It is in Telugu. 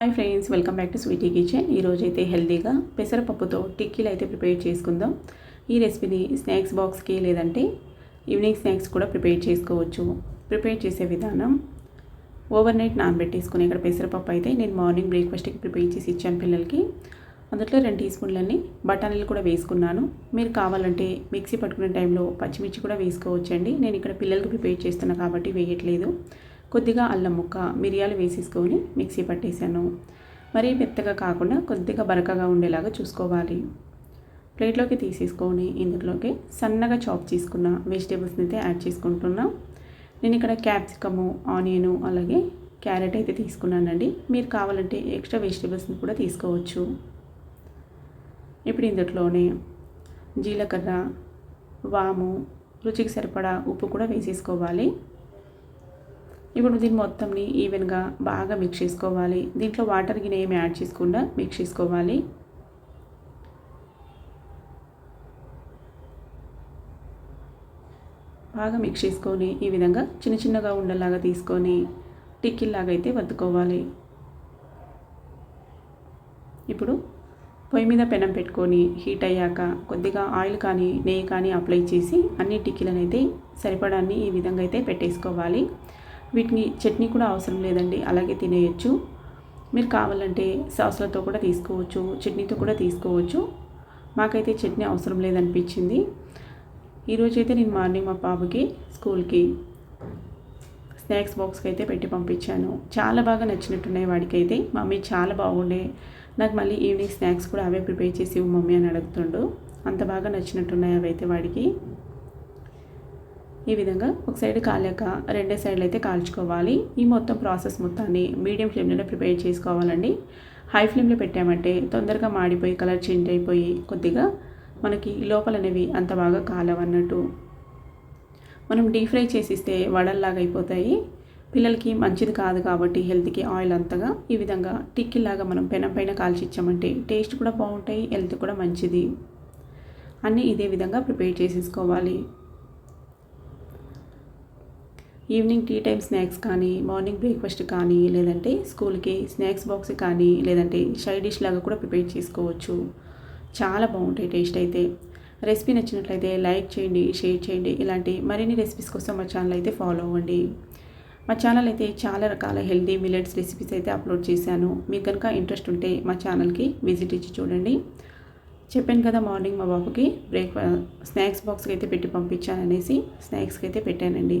Hi friends welcome back to Sweety Kitchen. ఈరోజు అయితే హెల్తీగా పెసరపప్పుతో టిక్కీలు అయితే ప్రిపేర్ చేసుకుందాం. ఈ రెసిపీని స్నాక్స్ బాక్స్కి లేదంటే ఈవినింగ్ స్నాక్స్ కూడా ప్రిపేర్ చేసుకోవచ్చు. ప్రిపేర్ చేసే విధానం ఓవర్ నైట్ నానబెట్టేసుకుని ఇక్కడ పెసరపప్పు అయితే నేను మార్నింగ్ బ్రేక్ఫాస్ట్కి ప్రిపేర్ చేసి ఇచ్చాను పిల్లలకి. అందులో రెండు టీ స్పూన్లన్నీ బఠానీలు కూడా వేసుకున్నాను. మీరు కావాలంటే మిక్సీ పట్టుకునే టైంలో పచ్చిమిర్చి కూడా వేసుకోవచ్చండి. నేను ఇక్కడ పిల్లలకి ప్రిపేర్ చేస్తున్నా కాబట్టి వేయట్లేదు. కొద్దిగా అల్లం ముక్క మిరియాలు వేసేసుకొని మిక్సీ పట్టేశాను. మరీ మెత్తగా కాకుండా కొద్దిగా బరకగా ఉండేలాగా చూసుకోవాలి. ప్లేట్లోకి తీసేసుకొని ఇందులోకి సన్నగా చాప్ చేసుకున్న వెజిటేబుల్స్ని అయితే యాడ్ చేసుకుంటున్నా. నేను ఇక్కడ క్యాప్సికము ఆనియను అలాగే క్యారెట్ అయితే తీసుకున్నానండి. మీరు కావాలంటే ఎక్స్ట్రా వెజిటేబుల్స్ని కూడా తీసుకోవచ్చు. ఇప్పుడు ఇందులోనే జీలకర్ర వాము రుచికి సరిపడా ఉప్పు కూడా వేసేసుకోవాలి. ఇప్పుడు దీన్ని మొత్తంని ఈవెన్గా బాగా మిక్స్ చేసుకోవాలి. దీంట్లో వాటర్ గిన్నె ఏమి యాడ్ చేయకుండా మిక్స్ చేసుకోవాలి. బాగా మిక్స్ చేసుకొని ఈ విధంగా చిన్న చిన్నగా ఉండేలాగా తీసుకొని టిక్కిల్లాగా అయితే వద్దుకోవాలి ఇప్పుడు పొయ్యి మీద పెనం పెట్టుకొని హీట్ అయ్యాక కొద్దిగా ఆయిల్ కానీ నెయ్యి కానీ అప్లై చేసి అన్ని టిక్కీలను అయితే సరిపడాన్ని ఈ విధంగా అయితే పెట్టేసుకోవాలి. వీటిని చట్నీ కూడా అవసరం లేదండి అలాగే తినేయచ్చు. మీరు కావాలంటే సాసులతో కూడా తీసుకోవచ్చు చట్నీతో కూడా తీసుకోవచ్చు. మాకైతే చట్నీ అవసరం లేదనిపించింది. ఈరోజైతే నేను మార్నింగ్ మా బాబుకి స్కూల్కి స్నాక్స్ బాక్స్కి అయితే పెట్టి పంపించాను. చాలా బాగా నచ్చినట్టున్నాయి వాడికైతే. మమ్మీ చాలా బాగుండే. నాకు మళ్ళీ ఈవినింగ్ స్నాక్స్ కూడా అవే ప్రిపేర్ చేసి మమ్మీ అని అడుగుతుండు. అంత బాగా నచ్చినట్టున్నాయి అవైతే వాడికి. ఈ విధంగా ఒక సైడ్ కాలేక రెండే సైడ్లు అయితే కాల్చుకోవాలి. ఈ మొత్తం ప్రాసెస్ మొత్తాన్ని మీడియం ఫ్లేమ్లోనే ప్రిపేర్ చేసుకోవాలండి. హై ఫ్లేమ్లో పెట్టామంటే తొందరగా మాడిపోయి కలర్ చేంజ్ అయిపోయి కొద్దిగా మనకి లోపలనేవి అంత బాగా కాలవన్నట్టు. మనం డీప్ ఫ్రై చేసిస్తే వడల్లాగా అయిపోతాయి. పిల్లలకి మంచిది కాదు కాబట్టి హెల్త్కి ఆయిల్ అంతగా. ఈ విధంగా టిక్కీలాగా మనం పెనం పైన కాల్చిచ్చామంటే టేస్ట్ కూడా బాగుంటాయి హెల్త్ కూడా మంచిది. అన్నీ ఇదే విధంగా ప్రిపేర్ చేసేసుకోవాలి. ఈవినింగ్ టీ టైం స్నాక్స్ కానీ మార్నింగ్ బ్రేక్ఫాస్ట్ కానీ లేదంటే స్కూల్కి స్నాక్స్ బాక్స్ కానీ లేదంటే షై డిష్ లాగా కూడా ప్రిపేర్ చేసుకోవచ్చు. చాలా బాగుంటాయి టేస్ట్ అయితే. రెసిపీ నచ్చినట్లయితే లైక్ చేయండి షేర్ చేయండి. ఇలాంటి మరిన్ని రెసిపీస్ కోసం మా ఛానల్ అయితే ఫాలో అవ్వండి. మా ఛానల్ అయితే చాలా రకాల హెల్దీ మిలెట్స్ రెసిపీస్ అయితే అప్లోడ్ చేశాను. మీకు కనుక ఇంట్రెస్ట్ ఉంటే మా ఛానల్కి విజిట్ ఇచ్చి చూడండి. చెప్పాను కదా మార్నింగ్ మా బాబుకి బ్రేక్ఫా స్నాక్స్ బాక్స్కి అయితే పెట్టి పంపించాను అనేసి స్నాక్స్కి అయితే పెట్టానండి.